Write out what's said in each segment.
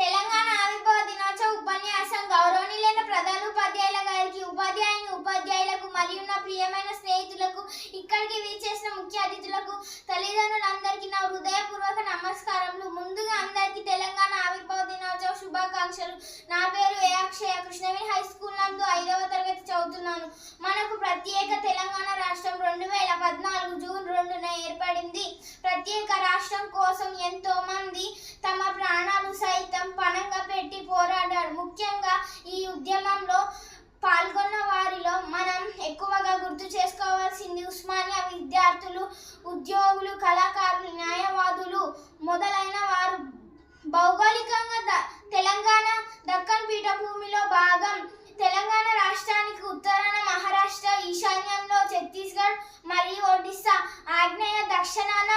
తెలంగాణ ఆవిర్భావ దినోత్సవ ఉపన్యాసం గౌరవనీయులైన ప్రధాన ఉపాధ్యాయుల గారికి ఉపాధ్యాయుని ఉపాధ్యాయులకు మరియు నా ప్రియమైన స్నేహితులకు ఇక్కడికి వీచేసిన ముఖ్య అతిథులకు తల్లిదండ్రులందరికీ నా హృదయపూర్వక నమస్కారములు. ముందుగా అందరికీ తెలంగాణ ఆవిర్భావ దినోత్సవ శుభాకాంక్షలు. నా పేరు A Akshaya Krishnaveni high school నందు ఐదవ తరగతి చదువుతున్నాను. మనకు ప్రత్యేక తెలంగాణ రాష్ట్రం రెండు వేల పద్నాలుగు జూన్ రెండున ఏర్పడింది. ప్రత్యేక రాష్ట్రం కోసం ఎంతో ఉద్యమంలో పాల్గొన్న వారిలో మనం ఎక్కువగా గుర్తు చేసుకోవాల్సింది ఉస్మానియా విద్యార్థులు ఉద్యోగులు కళాకారులు న్యాయవాదులు మొదలైన వారు. భౌగోళికంగా తెలంగాణ దక్కన్ పీఠభూమిలో భాగం తెలంగాణ రాష్ట్రానికి ఉత్తరాన మహారాష్ట్ర ఈశాన్యంలో ఛత్తీస్గఢ్ మరియు ఒడిస్సా. ఆగ్నేయ దక్షిణాన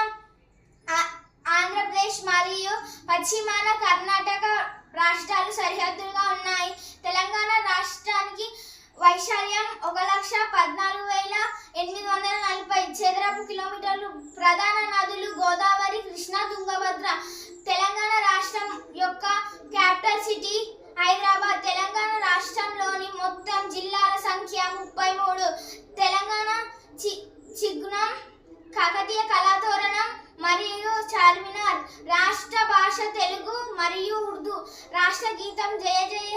ఆ- ఆంధ్రప్రదేశ్ మరియు పశ్చిమాన కర్ణాటక చదరపు కిలోమీటర్లు ప్రధాన నదులు గోదావరి కృష్ణా తుంగభద్ర. తెలంగాణ రాష్ట్రం యొక్క క్యాపిటల్ సిటీ హైదరాబాద్. తెలంగాణ రాష్ట్రంలోని మొత్తం జిల్లాల సంఖ్య ముప్పై మూడు తెలంగాణ చి చిగ్నం కాకతీయ కళాతోరణం మరియు చార్మినార్. రాష్ట్ర భాష తెలుగు మరియు ఉర్దూ. రాష్ట్ర గీతం జయ జయ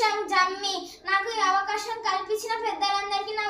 వృక్షం జమ్మి. నాకు ఈ అవకాశం కల్పించిన పెద్దలందరికీ నా